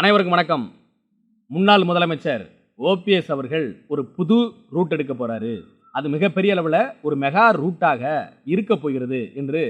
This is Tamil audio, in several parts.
அனைவருக்கும் வணக்கம். முன்னாள் முதலமைச்சர் ஓபிஎஸ் அவர்கள் ஒரு புது ரூட் எடுக்க போகிறாரு அது மிகப்பெரிய அளவில் ஒரு மெகா ரூட்டாக இருக்க போகிறது என்று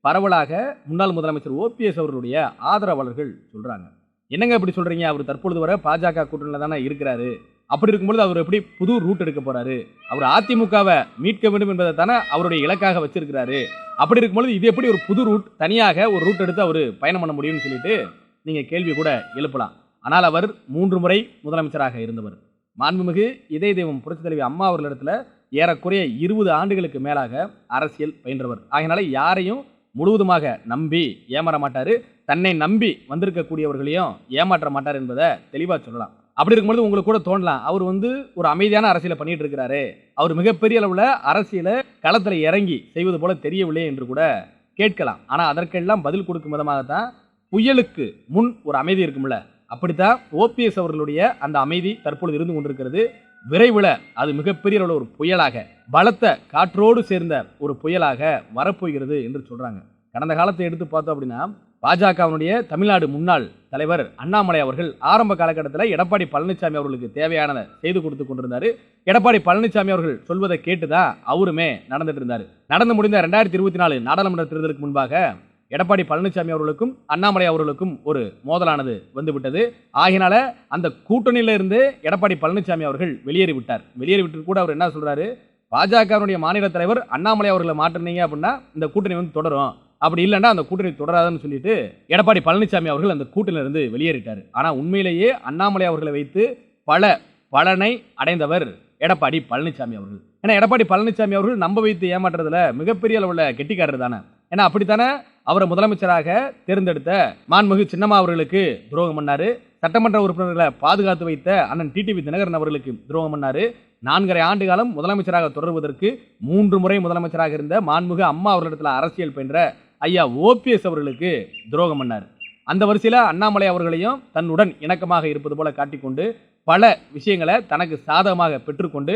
பரவலாக முன்னாள் முதலமைச்சர் ஓபிஎஸ் அவர்களுடைய ஆதரவாளர்கள் சொல்கிறாங்க என்னங்க இப்படி சொல்கிறீங்க அவர் தற்பொழுது வரை பாஜக கூட்டணியில் தானே இருக்கிறாரு. அப்படி இருக்கும்பொழுது அவர் எப்படி புது ரூட் எடுக்க போகிறாரு அவர் அதிமுகவை மீட்க வேண்டும் என்பதை தானே அவருடைய இலக்காக வச்சிருக்கிறாரு. அப்படி இருக்கும்பொழுது இது எப்படி ஒரு புது ரூட் தனியாக ஒரு ரூட் எடுத்து அவர் பயணம் பண்ண முடியும்னு சொல்லிட்டு நீங்கள் கேள்வி கூட எழுப்பலாம். ஆனால் அவர் மூன்று முறை முதலமைச்சராக இருந்தவர். மாண்புமிகு இதய தெய்வம் புரட்சி தலைவி அம்மா அவர்களிடத்தில் ஏறக்குறைய இருபது ஆண்டுகளுக்கு மேலாக அரசியல் பயின்றவர். ஆகினால யாரையும் முழுவதுமாக நம்பி ஏமாற மாட்டார். தன்னை நம்பி வந்திருக்கக்கூடியவர்களையும் ஏமாற்ற மாட்டார் என்பதை தெளிவாக சொல்லலாம். அப்படி இருக்கும்பொழுது உங்களுக்கு கூட தோணலாம். அவர் வந்து ஒரு அமைதியான அரசியலை பண்ணிட்டு இருக்கிறாரு அவர் மிகப்பெரிய அளவில் அரசியலை களத்தில் இறங்கி செய்வது போல தெரியவில்லை என்று கூட கேட்கலாம். ஆனால் அதற்கெல்லாம் பதில் கொடுக்கும் விதமாகத்தான் புயலுக்கு முன் ஒரு அமைதி இருக்கும்ல? அப்படித்தான் ஓபிஎஸ் அவர்களுடைய அந்த அமைதி தற்பொழுது இருந்து கொண்டிருக்கிறது. விரைவில் அது மிகப்பெரிய அளவில் ஒரு புயலாக பலத்த காற்றோடு சேர்ந்த ஒரு புயலாக வரப்போகிறது என்று சொல்கிறாங்க கடந்த காலத்தை எடுத்து பார்த்தோம் அப்படின்னா பாஜகவினுடைய தமிழ்நாடு முன்னாள் தலைவர் அண்ணாமலை அவர்கள் ஆரம்ப காலகட்டத்தில் எடப்பாடி பழனிசாமி அவர்களுக்கு தேவையானதை செய்து கொடுத்து கொண்டிருந்தார். எடப்பாடி பழனிசாமி அவர்கள் சொல்வதை கேட்டு தான் அவருமே நடந்துட்டு இருந்தார். நடந்து முடிந்த ரெண்டாயிரத்தி இருபத்தி நாலு நாடாளுமன்ற தேர்தலுக்கு முன்பாக எடப்பாடி பழனிசாமி அவர்களுக்கும் அண்ணாமலை அவர்களுக்கும் ஒரு மோதலானது வந்துவிட்டது. ஆகினால அந்த கூட்டணியில இருந்து எடப்பாடி பழனிசாமி அவர்கள் வெளியேறிவிட்டார். வெளியேறிவிட்டு வெளியேறி விட்டு கூட அவர் என்ன சொல்றாரு? பாஜகவினுடைய மாநில தலைவர் அண்ணாமலை அவர்களை மாற்றினீங்க அப்படின்னா இந்த கூட்டணி வந்து தொடரும். அப்படி இல்லைன்னா அந்த கூட்டணி தொடராதுன்னு சொல்லிட்டு எடப்பாடி பழனிசாமி அவர்கள் அந்த கூட்டணியிலிருந்து வெளியேறிட்டார். ஆனால் உண்மையிலேயே அண்ணாமலை அவர்களை வைத்து பல பலனை அடைந்தவர் எடப்பாடி பழனிசாமி அவர்கள். ஏன்னா எடப்பாடி பழனிசாமி அவர்கள் நம்ப வைத்து ஏமாற்றுறதுல மிகப்பெரிய அளவில் கெட்டிக்காரர் தானே ஏன்னா அப்படித்தானே அவரை முதலமைச்சராக தேர்ந்தெடுத்த மாண்புமிகு சின்னம்மா அவர்களுக்கு துரோகம் பண்ணாரு. சட்டமன்ற உறுப்பினர்களை பாதுகாத்து வைத்த அண்ணன் டிடிவி தினகரன் அவர்களுக்கு துரோகம் பண்ணாரு. நான்கரை ஆண்டு காலம் முதலமைச்சராக தொடர்வதற்கு மூன்று முறை முதலமைச்சராக இருந்த மாண்புமிகு அம்மா அவர்களிடத்தில் அரசியல் பயின்ற ஐயா ஓபிஎஸ் அவர்களுக்கு துரோகம் பண்ணார். அந்த வரிசையில் அண்ணாமலை அவர்களையும் தன்னுடன் இணக்கமாக இருப்பது போல காட்டிக்கொண்டு பல விஷயங்களை தனக்கு சாதகமாக பெற்றுக்கொண்டு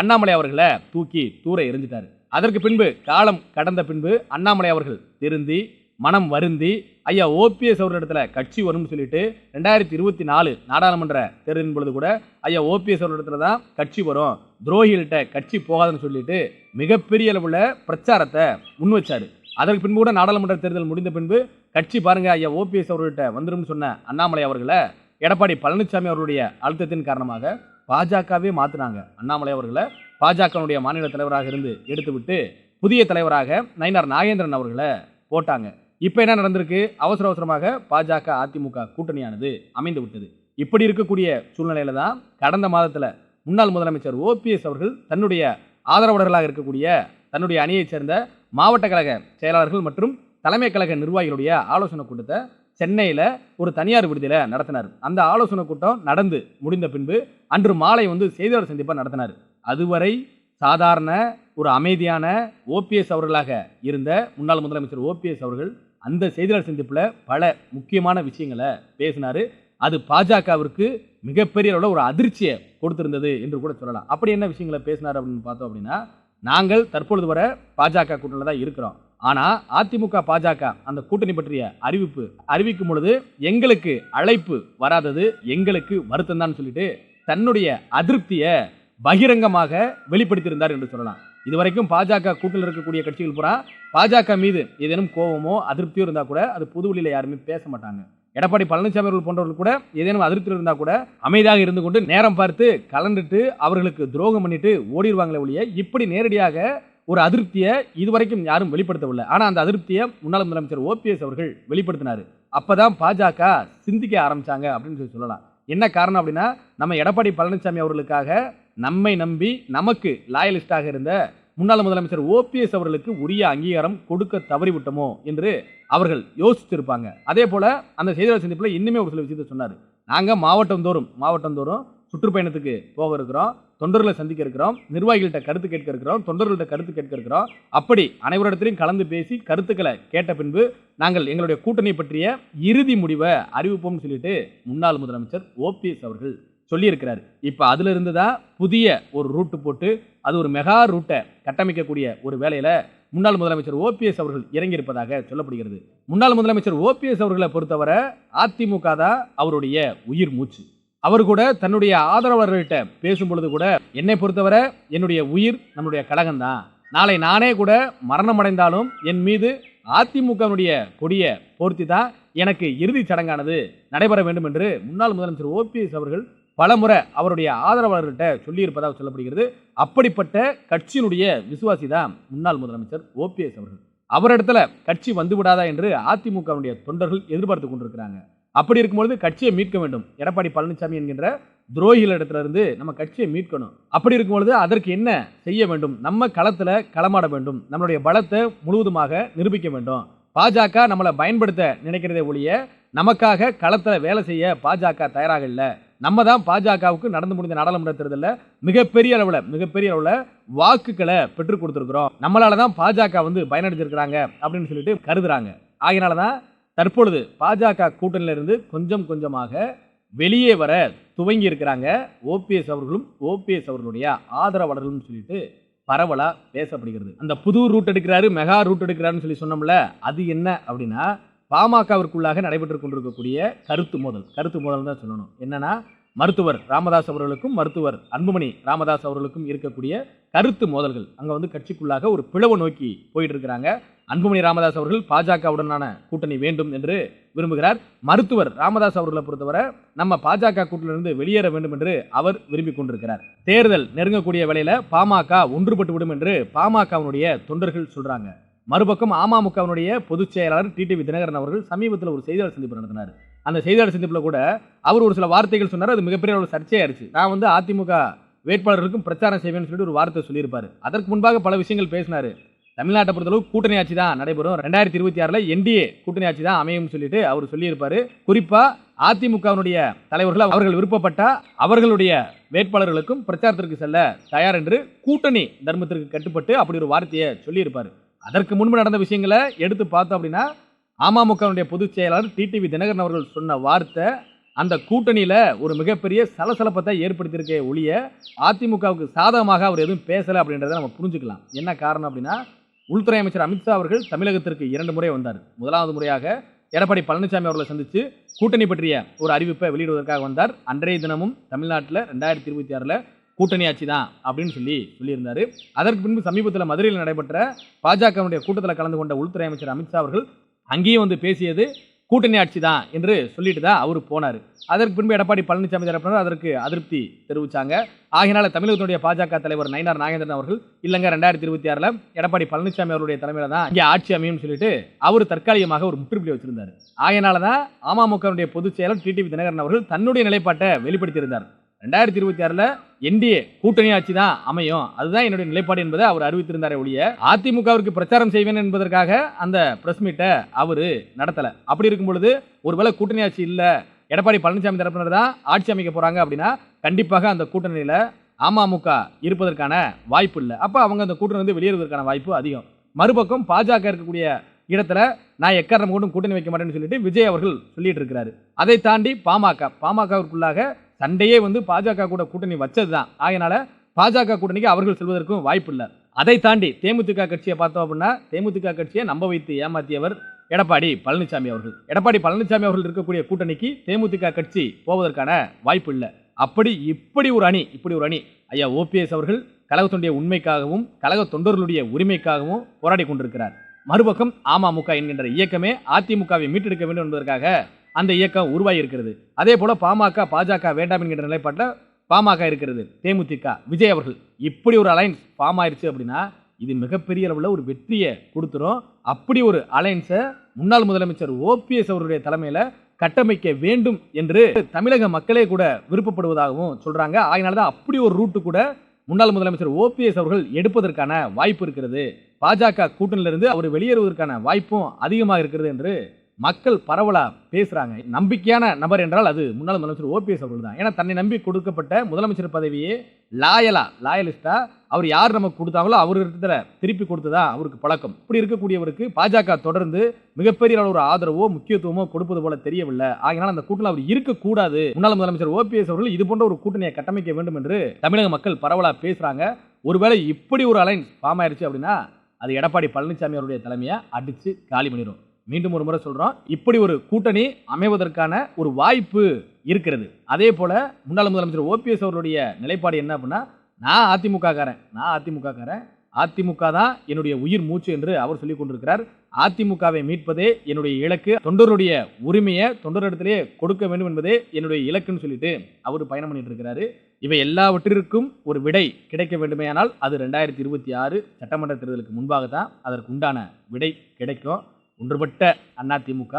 அண்ணாமலை அவர்களை தூக்கி தூர எறிஞ்சிட்டாரு. அதற்கு பின்பு காலம் கடந்த பின்பு அண்ணாமலை அவர்கள் திருந்தி மனம் வருந்தி ஐயா ஓபிஎஸ் அவர்களிடத்துல கட்சி வரும்னு சொல்லிட்டு ரெண்டாயிரத்தி இருபத்தி நாலு நாடாளுமன்ற தேர்தலின் பொழுது கூட ஐயா ஓபிஎஸ் அவர்களிடத்துல தான் கட்சி வரும். துரோகிகள்கிட்ட கட்சி போகாதுன்னு சொல்லிட்டு மிகப்பெரிய அளவில் பிரச்சாரத்தை முன் வச்சார். அதற்கு பின்பு கூட நாடாளுமன்ற தேர்தல் முடிந்த பின்பு கட்சி பாருங்க ஐயா ஓபிஎஸ் அவர்கள்ட்ட வந்துரும்னு சொன்ன அண்ணாமலை அவர்களை எடப்பாடி பழனிசாமி அவர்களுடைய அழுத்தத்தின் காரணமாக பாஜகவே மாற்றினாங்க அண்ணாமலை அவர்களை. பாஜகனுடைய மாநில தலைவராக இருந்து எடுத்துவிட்டு புதிய தலைவராக நயினார் நாகேந்திரன் அவர்களை போட்டாங்க. இப்போ என்ன நடந்திருக்கு? அவசர அவசரமாக பாஜக அதிமுக கூட்டணியானது அமைந்து விட்டது. இப்படி இருக்கக்கூடிய சூழ்நிலையில தான் கடந்த மாதத்தில் முன்னாள் முதலமைச்சர் ஓபிஎஸ் அவர்கள் தன்னுடைய ஆதரவாளர்களாக இருக்கக்கூடிய தன்னுடைய அணியைச் சேர்ந்த மாவட்ட கழக செயலாளர்கள் மற்றும் தலைமை கழக நிர்வாகிகளுடைய ஆலோசனை கூட்டத்தை சென்னையில் ஒரு தனியார் விடுதியில் நடத்தினார். அந்த ஆலோசனை கூட்டம் நடந்து முடிந்த பின்பு அன்று மாலை வந்து செய்தியாளர் சந்திப்பாக நடத்தினார். அதுவரை சாதாரண ஒரு அமைதியான ஓபிஎஸ் அவர்களாக இருந்த முன்னாள் முதலமைச்சர் ஓபிஎஸ் அவர்கள் அந்த செய்தியாளர் சந்திப்பில் பல முக்கியமான விஷயங்களை பேசினார். அது பாஜகவிற்கு மிகப்பெரிய அளவில் ஒரு அதிர்ச்சியை கொடுத்திருந்தது என்று கூட சொல்லலாம். அப்படி என்ன விஷயங்களை பேசினார் அப்படின்னு பார்த்தோம் அப்படின்னா நாங்கள் தற்பொழுது வரை பாஜக கூட்டணியில் தான் இருக்கிறோம். ஆனால் அதிமுக பாஜக அந்த கூட்டணி பற்றிய அறிவிப்பு அறிவிக்கும் பொழுது எங்களுக்கு அழைப்பு வராதது எங்களுக்கு வருத்தம் தான் சொல்லிட்டு தன்னுடைய அதிருப்தியை பகிரங்கமாக வெளிப்படுத்தியிருந்தார் என்று சொல்லலாம். இதுவரைக்கும் பாஜக கூட்டில் இருக்கக்கூடிய கட்சிகள் பூரா பாஜக மீது ஏதேனும் கோபமோ அதிருப்தியோ இருந்தால் கூட அது பொதுவெளியில் யாருமே பேச மாட்டாங்க. எடப்பாடி பழனிசாமி அவர்கள் போன்றவர்கள் கூட ஏதேனும் அதிருப்தி இருந்தால் கூட அமைதியாக இருந்து கொண்டு நேரம் பார்த்து கலந்துட்டு அவர்களுக்கு துரோகம் பண்ணிட்டு ஓடிடுவாங்களே ஒழிய இப்படி நேரடியாக ஒரு அதிருப்தியை இதுவரைக்கும் யாரும் வெளிப்படுத்தவில்லை. ஆனால் அந்த அதிருப்தியை முன்னாள் முதலமைச்சர் ஓபிஎஸ் அவர்கள் வெளிப்படுத்தினார். அப்பதான் பாஜக சிந்திக்க ஆரம்பிச்சாங்க அப்படின்னு சொல்லி சொல்லலாம். என்ன காரணம் அப்படின்னா நம்ம எடப்பாடி பழனிசாமி அவர்களுக்காக நம்மை நம்பி நமக்கு லாயலிஸ்டாக இருந்த முன்னாள் முதலமைச்சர் ஓபிஎஸ் அவர்களுக்கு உரிய அங்கீகாரம் கொடுக்க தவறிவிட்டோமோ என்று அவர்கள் யோசிச்சிருப்பாங்க. அதே போல அந்த செய்தியாளர் சந்திப்பில் இன்னுமே ஒரு சில விஷயத்தை சொன்னார். நாங்கள் மாவட்டந்தோறும் மாவட்டந்தோறும் சுற்றுப்பயணத்துக்கு போக இருக்கிறோம் தொண்டர்களை சந்திக்க இருக்கிறோம் நிர்வாகிகள்கிட்ட கருத்து கேட்க இருக்கிறோம் தொண்டர்கள்ட்ட கருத்து கேட்க இருக்கிறோம். அப்படி அனைவரிடத்திலையும் கலந்து பேசி கருத்துக்களை கேட்ட பின்பு நாங்கள் எங்களுடைய கூட்டணி பற்றிய இறுதி முடிவை அறிவிப்போம்னு சொல்லிட்டு முன்னாள் முதலமைச்சர் ஓபிஎஸ் அவர்கள் சொல்லியிருக்கிறார். இப்போ அதில் இருந்து தான் புதிய ஒரு ரூட்டு போட்டு அது ஒரு மெகா ரூட்டை கட்டமைக்கக்கூடிய ஒரு வேலையில் முன்னாள் முதலமைச்சர் ஓபிஎஸ் அவர்கள் இறங்கியிருப்பதாக சொல்லப்படுகிறது. முன்னாள் முதலமைச்சர் ஓபிஎஸ் அவர்களை பொறுத்தவரை அதிமுக தான் அவருடைய உயிர் மூச்சு. அவர் கூட தன்னுடைய ஆதரவாளர்கள்ட்ட பேசும் பொழுது கூட என்னை பொறுத்தவரை என்னுடைய உயிர் நம்முடைய கழகம்தான். நாளை நானே கூட மரணம் அடைந்தாலும் என் மீது அதிமுகவினுடைய கொடியை போர்த்தி தான் எனக்கு இறுதிச் சடங்கானது நடைபெற வேண்டும் என்று முன்னாள் முதலமைச்சர் ஓபிஎஸ் அவர்கள் பலமுறை அவருடைய ஆதரவாளர்கள்ட்ட சொல்லியிருப்பதாக சொல்லப்படுகிறது. அப்படிப்பட்ட கட்சியினுடைய விசுவாசி தான் முன்னாள் முதலமைச்சர் ஓபிஎஸ் அவர்கள். அவரிடத்துல கட்சி வந்து விடாதா என்று அதிமுகவுடைய தொண்டர்கள் எதிர்பார்த்து கொண்டிருக்கிறாங்க. அப்படி இருக்கும்பொழுது கட்சியை மீட்க வேண்டும். எடப்பாடி பழனிசாமி என்கின்ற துரோகிகளிடத்துல இருந்து நம்ம கட்சியை மீட்கணும். அப்படி இருக்கும் பொழுது அதற்கு என்ன செய்ய வேண்டும்? நம்ம களத்தில் களமாட வேண்டும். நம்மளுடைய பலத்தை முழுவதுமாக நிரூபிக்க வேண்டும். பாஜக நம்மளை பயன்படுத்த நினைக்கிறதே ஒழிய நமக்காக களத்தில் வேலை செய்ய பாஜக தயாராக இல்லை. நம்ம தான் பாஜகவுக்கு நடந்து முடிந்த நாடாளுமன்ற தேர்தலில் மிகப்பெரிய அளவில் மிகப்பெரிய அளவில் வாக்குகளை பெற்றுக் கொடுத்துருக்குறோம். நம்மளால தான் பாஜக வந்து பயனடைஞ்சிருக்கிறாங்க அப்படின்னு சொல்லிட்டு கருதுறாங்க. ஆகையினால தான் தற்பொழுது பாஜக கூட்டணியில இருந்து கொஞ்சம் கொஞ்சமாக வெளியே வர துவங்கி இருக்கிறாங்க. ஓபிஎஸ் அவர்களும் ஓபிஎஸ் அவர்களுடைய ஆதரவாளர்களும் சொல்லிட்டு பரவலா பேசப்படுகிறது. அந்த புது ரூட் எடுக்கிறாரு மெகா ரூட் எடுக்கிறாருன்னு சொல்லி சொன்னோம்ல அது என்ன அப்படின்னா பாமகவிற்குள்ளாக நடைபெற்று கொண்டிருக்கக்கூடிய கருத்து மோதல் கருத்து மோதல் தான் சொல்லணும். என்னன்னா மருத்துவர் ராமதாஸ் அவர்களுக்கும் மருத்துவர் அன்புமணி ராமதாஸ் அவர்களுக்கும் இருக்கக்கூடிய கருத்து மோதல்கள். அங்கே வந்து கட்சிக்குள்ளாக ஒரு பிளவு நோக்கி போயிட்டு இருக்கிறாங்க அன்புமணி ராமதாஸ் அவர்கள் பாஜகவுடனான கூட்டணி வேண்டும் என்று விரும்புகிறார். மருத்துவர் ராமதாஸ் அவர்களை பொறுத்தவரை நம்ம பாஜக கூட்டணியிலிருந்து வெளியேற வேண்டும் என்று அவர் விரும்பி கொண்டிருக்கிறார். தேர்தல் நெருங்கக்கூடிய வேளையில பாமக ஒன்றுபட்டு விடும் என்று பாமகவினுடைய தொண்டர்கள் சொல்றாங்க. மறுபக்கம் அமமுகவினுடைய பொதுச் செயலாளர் டிடிவி தினகரன் அவர்கள் சமீபத்தில் ஒரு செய்தியாளர் சந்திப்பு நடத்தினார். அந்த செய்தியாளர் சந்திப்பில் கூட அவர் ஒரு சில வார்த்தைகள் சொன்னார். அது மிகப்பெரிய ஒரு சர்ச்சையாயிருச்சு. நான் வந்து அதிமுக வேட்பாளருக்கும் பிரச்சாரம் செய்வேன்னு சொல்லிட்டு ஒரு வார்த்தை சொல்லியிருப்பார். அதற்கு முன்பாக பல விஷயங்கள் பேசினாரு. தமிழ்நாட்டை பொறுத்தளவு கூட்டணி ஆட்சி தான் நடைபெறும். ரெண்டாயிரத்தி இருபத்தி ஆறில் என்டிஏ கூட்டணி ஆட்சி தான் அமையும் சொல்லிட்டு அவர் சொல்லியிருப்பார். குறிப்பாக அதிமுகவினுடைய தலைவர்கள் அவர்கள் விருப்பப்பட்ட அவர்களுடைய வேட்பாளர்களுக்கும் பிரச்சாரத்திற்கு செல்ல தயார் என்று கூட்டணி தர்மத்திற்கு கட்டுப்பட்டு அப்படி ஒரு வார்த்தையை சொல்லியிருப்பார். அதற்கு முன்பு நடந்த விஷயங்களை எடுத்து பார்த்தோம் அப்படின்னா அமமுகனுடைய பொதுச் செயலாளர் டிடிவி தினகரன் அவர்கள் சொன்ன வார்த்தை அந்த கூட்டணியில் ஒரு மிகப்பெரிய சலசலப்பத்தை ஏற்படுத்தியிருக்க ஒழிய அதிமுகவுக்கு சாதகமாக அவர் எதுவும் பேசலை அப்படின்றத நம்ம புரிஞ்சுக்கலாம். என்ன காரணம் அப்படின்னா உள்துறை அமைச்சர் அமித்ஷா அவர்கள் தமிழகத்திற்கு இரண்டு முறை வந்தார். முதலாவது முறையாக எடப்பாடி பழனிசாமி அவர்களை சந்தித்து கூட்டணி பற்றிய ஒரு அறிவிப்பை வெளியிடுவதற்காக வந்தார். அன்றைய தினமும் தமிழ்நாட்டில் ரெண்டாயிரத்தி இருபத்தி ஆறில் கூட்டணி ஆட்சி தான் அப்படின்னு சொல்லி சொல்லியிருந்தார். அதற்கு பின்பு சமீபத்தில் மதுரையில் நடைபெற்ற பாஜகவுடைய கூட்டத்தில் கலந்து கொண்ட உள்துறை அமைச்சர் அமித்ஷா அவர்கள் அங்கேயும் வந்து பேசியது கூட்டணி ஆட்சி தான் என்று சொல்லிட்டு தான் அவர் போனார். அதற்கு பின்பு எடப்பாடி பழனிசாமி தரப்பினர் அதற்கு அதிருப்தி தெரிவித்தாங்க ஆகினால தமிழகத்தினுடைய பாஜக தலைவர் நயினார் நாகேந்திரன் அவர்கள் இல்லைங்க ரெண்டாயிரத்தி இருபத்தி ஆறில் எடப்பாடி பழனிசாமி அவருடைய தலைமையில் தான் இங்கே ஆட்சி அமையும் சொல்லிட்டு அவர் தற்காலிகமாக ஒரு முற்றுப்புள்ளி வச்சிருந்தார். ஆகையினால தான் அமமுகவுடைய பொதுச் செயலர் டிடிவி தினகரன் அவர்கள் தன்னுடைய நிலைப்பாட்டை வெளிப்படுத்தியிருந்தார். ரெண்டாயிரத்தி இருபத்தி ஆறில் என்டிஏ கூட்டணி ஆட்சி தான் அமையும். அதுதான் என்னுடைய நிலைப்பாடு என்பதை அவர் அறிவித்திருந்தாரே ஒழிய அதிமுகவிற்கு பிரச்சாரம் செய்வேன் என்பதற்காக அந்த பிரஸ் மீட்டை அவர் நடத்தலை. அப்படி இருக்கும் பொழுது ஒருவேளை கூட்டணி ஆட்சி இல்லை எடப்பாடி பழனிசாமி தரப்பினர் தான் ஆட்சி அமைக்க போகிறாங்க அப்படின்னா கண்டிப்பாக அந்த கூட்டணியில் அமமுக இருப்பதற்கான வாய்ப்பு இல்லை. அப்போ அவங்க அந்த கூட்டணி வந்து வெளியேறுவதற்கான வாய்ப்பு அதிகம். மறுபக்கம் பாஜக இருக்கக்கூடிய இடத்துல நான் எக்காரணம் கொண்டும் கூட்டணி வைக்க மாட்டேன்னு சொல்லிட்டு விஜய் அவர்கள் சொல்லிட்டு இருக்கிறாரு. அதை தாண்டி பாமக பாமகவிற்குள்ளாக சண்டையே வந்து பாஜக கூட கூட்டணி வச்சது தான் அதனால் பாஜக கூட்டணிக்கு அவர்கள் செல்வதற்கும் வாய்ப்பு இல்லை அதை தாண்டி தேமுதிக கட்சியை பார்த்தோம் அப்படின்னா தேமுதிக கட்சியை நம்ப வைத்து ஏமாத்தியவர் எடப்பாடி பழனிசாமி அவர்கள். எடப்பாடி பழனிசாமி அவர்கள் இருக்கக்கூடிய கூட்டணிக்கு தேமுதிக கட்சி போவதற்கான வாய்ப்பு இல்லை அப்படி இப்படி ஒரு அணி இப்படி ஒரு அணி ஐயா ஓபிஎஸ் அவர்கள் கழகத்துடைய உண்மைக்காகவும் கழக தொண்டர்களுடைய உரிமைக்காகவும் போராடி கொண்டிருக்கிறார். மறுபக்கம் அமமுக என்கின்ற இயக்கமே அதிமுகவை மீட்டெடுக்க வேண்டும் என்பதற்காக அந்த இயக்கம் உருவாகி இருக்கிறது அதே போல் பாமக பாஜக வேண்டாம் என்கின்ற நிலைப்பாட்டில் பாமக இருக்கிறது. தேமுதிக விஜய் அவர்கள் இப்படி ஒரு அலைன்ஸ் ஃபார்ம் ஆயிடுச்சு அப்படின்னா இது மிகப்பெரிய அளவில் ஒரு வெற்றியை கொடுத்துரும். அப்படி ஒரு அலைன்ஸை முன்னாள் முதலமைச்சர் ஓபிஎஸ் அவருடைய தலைமையில் கட்டமைக்க வேண்டும் என்று தமிழக மக்களே கூட விருப்பப்படுவதாகவும் சொல்கிறாங்க அதனால தான் அப்படி ஒரு ரூட்டு கூட முன்னாள் முதலமைச்சர் ஓபிஎஸ் அவர்கள் எடுப்பதற்கான வாய்ப்பு இருக்கிறது. பாஜக கூட்டணியிலிருந்து அவர் வெளியேறுவதற்கான வாய்ப்பும் அதிகமாக இருக்கிறது என்று மக்கள் பரவலாக பேசுகிறாங்க நம்பிக்கையான நபர் என்றால் அது முன்னாள் முதலமைச்சர் ஓபிஎஸ் அவர்கள் தான். ஏன்னா தன்னை நம்பி கொடுக்கப்பட்ட முதலமைச்சர் பதவியே லாயலா லாயலிஸ்டாக அவர் யார் நமக்கு கொடுத்தாங்களோ அவர் இடத்துல திருப்பி கொடுத்ததா அவருக்கு பழக்கம். இப்படி இருக்கக்கூடியவருக்கு பாஜக தொடர்ந்து மிகப்பெரிய அளவு ஒரு ஆதரவோ முக்கியத்துவமோ கொடுப்பது போல தெரியவில்லை. ஆகினால் அந்த கூட்டணியில் அவர் இருக்கக்கூடாது. முன்னாள் முதலமைச்சர் ஓபிஎஸ் அவர்கள் இது போன்ற ஒரு கூட்டணியை கட்டமைக்க வேண்டும் என்று தமிழக மக்கள் பரவலாக பேசுகிறாங்க ஒருவேளை இப்படி ஒரு அலைன்ஸ் ஃபார்ம் ஆயிடுச்சு அப்படின்னா அது எடப்பாடி பழனிசாமி அவருடைய தலைமையை அடித்து காலி பண்ணிடும் மீண்டும் ஒரு முறை சொல்றோம். இப்படி ஒரு கூட்டணி அமைவதற்கான ஒரு வாய்ப்பு இருக்கிறது. அதே போல முன்னாள் முதலமைச்சர் ஓபிஎஸ் அவருடைய நிலைப்பாடு என்ன அப்படின்னா நான் அதிமுக காரன் நான் அதிமுக காரன் அதிமுக தான் என்னுடைய உயிர் மூச்சு என்று அவர் சொல்லிக் கொண்டிருக்கிறார். அதிமுகவை மீட்பதே என்னுடைய இலக்கு. தொண்டருடைய உரிமையை தொண்டரிடத்திலே கொடுக்க வேண்டும் என்பதே என்னுடைய இலக்குன்னு சொல்லிட்டு அவர் பயணம் பண்ணிட்டு இருக்கிறாரு. இவை எல்லாவற்றிற்கும் ஒரு விடை கிடைக்க வேண்டுமேயானால் அது ரெண்டாயிரத்தி இருபத்தி ஆறு சட்டமன்ற தேர்தலுக்கு முன்பாக தான் அதற்கு உண்டான விடை கிடைக்கும். ஒன்றுபட்ட அதிமுக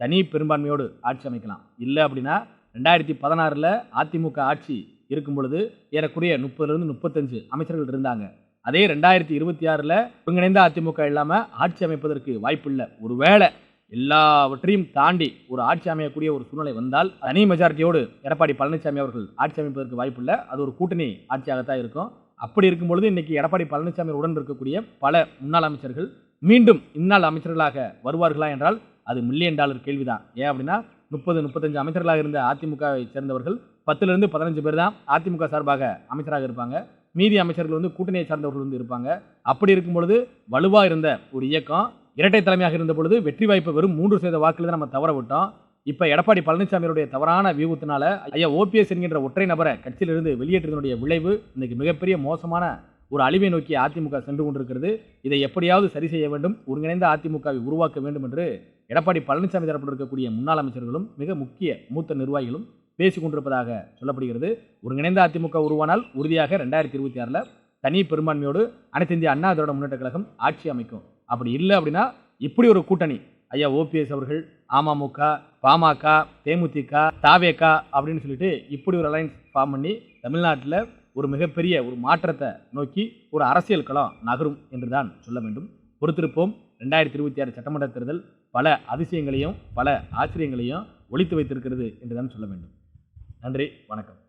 தனி பெரும்பான்மையோடு ஆட்சி அமைக்கலாம். இல்லை அப்படின்னா ரெண்டாயிரத்தி பதினாறில் அதிமுக ஆட்சி இருக்கும் பொழுது ஏறக்குறைய முப்பதுலேருந்து முப்பத்தஞ்சு அமைச்சர்கள் இருந்தாங்க. அதே ரெண்டாயிரத்தி இருபத்தி ஆறில் ஒருங்கிணைந்த அதிமுக இல்லாமல் ஆட்சி அமைப்பதற்கு வாய்ப்பில்லை ஒருவேளை எல்லாவற்றையும் தாண்டி ஒரு ஆட்சி அமையக்கூடிய ஒரு சூழ்நிலை வந்தால் தனி மெஜாரிட்டியோடு எடப்பாடி பழனிசாமி அவர்கள் ஆட்சி அமைப்பதற்கு வாய்ப்பில்லை அது ஒரு கூட்டணி ஆட்சியாகத்தான் இருக்கும். அப்படி இருக்கும் பொழுது இன்னைக்கு எடப்பாடி பழனிசாமி உடன் இருக்கக்கூடிய பல முன்னாள் அமைச்சர்கள் மீண்டும் இந்நாள் அமைச்சர்களாக வருவார்களா என்றால் அது மில்லியன் டாலர் கேள்விதான். ஏன் அப்படின்னா முப்பது முப்பத்தஞ்சு அமைச்சர்களாக இருந்த அதிமுகவை சேர்ந்தவர்கள் பத்துலேருந்து பதினஞ்சு பேர் தான் அதிமுக சார்பாக அமைச்சராக இருப்பாங்க. மீதி அமைச்சர்கள் வந்து கூட்டணியை சார்ந்தவர்கள் வந்து இருப்பாங்க. அப்படி இருக்கும் பொழுது வலுவாக இருந்த ஒரு இயக்கம் இரட்டை தலைமையாக இருந்த பொழுது வெற்றி வாய்ப்பு வெறும் மூன்று சதவீத வாக்கில் தான் நம்ம தவற விட்டோம். இப்போ எடப்பாடி பழனிசாமியுடைய தவறான வியூகத்தினால ஐயா ஓபிஎஸ் என்கின்ற ஒற்றை நபரை கட்சியிலிருந்து வெளியேற்றதனுடைய விளைவு இன்னைக்கு மிகப்பெரிய மோசமான ஒரு அழிவை நோக்கி அதிமுக சென்று கொண்டிருக்கிறது. இதை எப்படியாவது சரி செய்ய வேண்டும். ஒருங்கிணைந்த அதிமுகவை உருவாக்க வேண்டும் என்று எடப்பாடி பழனிசாமி தரப்பில் இருக்கக்கூடிய முன்னாள் அமைச்சர்களும் மிக முக்கிய மூத்த நிர்வாகிகளும் பேசிக் கொண்டிருப்பதாக சொல்லப்படுகிறது. ஒருங்கிணைந்த அதிமுக உருவானால் உறுதியாக ரெண்டாயிரத்தி இருபத்தி ஆறில் தனி பெரும்பான்மையோடு அனைத்து இந்திய அண்ணா திராவிட முன்னேற்ற கழகம் ஆட்சி அமைக்கும். அப்படி இல்லை அப்படின்னா இப்படி ஒரு கூட்டணி ஐயா ஓபிஎஸ் அவர்கள் அமமுக பாமக தேமுதிக தாவேகா அப்படின்னு சொல்லிட்டு இப்படி ஒரு அலைன்ஸ் ஃபார்ம் பண்ணி தமிழ்நாட்டில் ஒரு மிகப்பெரிய ஒரு மாற்றத்தை நோக்கி ஒரு அரசியல் களம் நகரும் என்று தான் சொல்ல வேண்டும். பொறுத்திருப்போம். ரெண்டாயிரத்தி இருபத்தி ஆறு சட்டமன்ற தேர்தல் பல அதிசயங்களையும் பல ஆச்சரியங்களையும் ஒழித்து வைத்திருக்கிறது என்று தான் சொல்ல வேண்டும். நன்றி. வணக்கம்.